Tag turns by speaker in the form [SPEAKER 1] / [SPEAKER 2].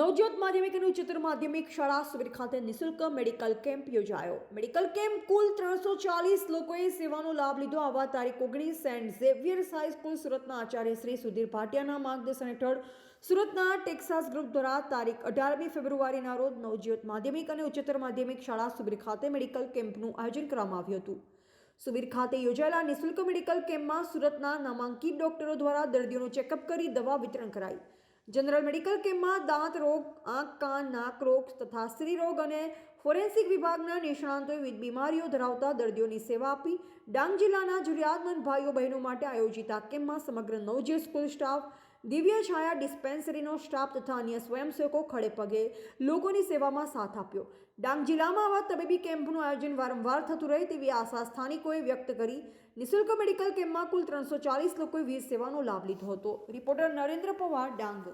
[SPEAKER 1] નવજોત માધ્યમિક અને ઉચ્ચતર માધ્યમિક શાળા સુબીર ખાતે નિઃશુલ્ક મેડિકલ કેમ્પ યોજાયો. મેડિકલ કેમ્પ કુલ ત્રણસો ચાલીસ લોકોએ સેવાનો લાભ લીધો આવા તારીખ ઓગણીસ સેન્ટ ઝેવિયર્સ હાઈસ્કૂલ સુરતના આચાર્ય શ્રી સુધીર ભાટિયાના માર્ગદર્શન હેઠળ સુરતના ટેક્સાસ ગ્રુપ દ્વારા તારીખ અઢારમી ફેબ્રુઆરીના રોજ નવજ્યોત માધ્યમિક અને ઉચ્ચતર માધ્યમિક શાળા સુબીર ખાતે મેડિકલ કેમ્પનું આયોજન કરવામાં આવ્યું હતું. સુબીર ખાતે યોજાયેલા નિઃશુલ્ક મેડિકલ કેમ્પમાં સુરતના નામાંકિત ડોક્ટરો દ્વારા દર્દીઓનું ચેકઅપ કરી દવા વિતરણ કરાઈ. જનરલ મેડિકલ કેમ્પમાં દાંત રોગ, આંખ, કાન, નાક રોગ તથા સ્ત્રી રોગ અને ફોરેન્સિક વિભાગના નિષ્ણાંતોએ વિવિધ બીમારીઓ ધરાવતા દર્દીઓની સેવા આપી. ડાંગ જિલ્લાના જરૂરિયાતમંદ ભાઈઓ બહેનો માટે આયોજિત આ કેમ્પમાં સમગ્ર નવજીવ સ્કૂલ સ્ટાફ દિવ્ય છાયા ડિસ્પેન્સરીનો સ્ટાફ તથા અન્ય સ્વયંસેવકો ખડે પગે લોકોની સેવામાં સાથ આપ્યો. ડાંગ જિલ્લામાં આવા તબીબી કેમ્પનું આયોજન વારંવાર થતું રહે તેવી આશા સ્થાનિકોએ વ્યક્ત કરી. નિઃશુલ્ક મેડિકલ કેમ્પમાં કુલ ત્રણસો ચાલીસ લોકોએ વીર સેવાનો લાભ લીધો હતો. રિપોર્ટર નરેન્દ્ર પવાર, ડાંગ.